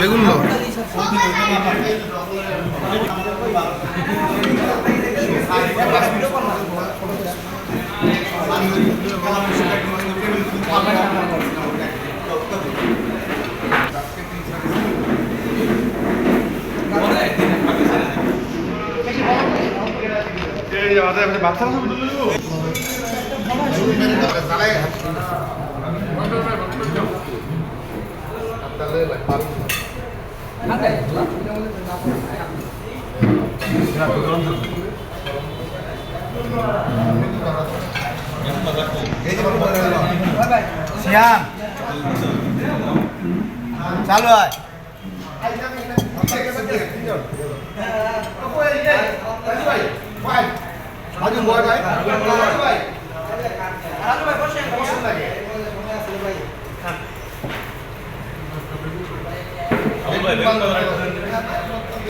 বেগুন বেগুনলো বাচ্চা তাহলে siang ચાલુ હોય બાજુ બોલ ભાઈ 前で。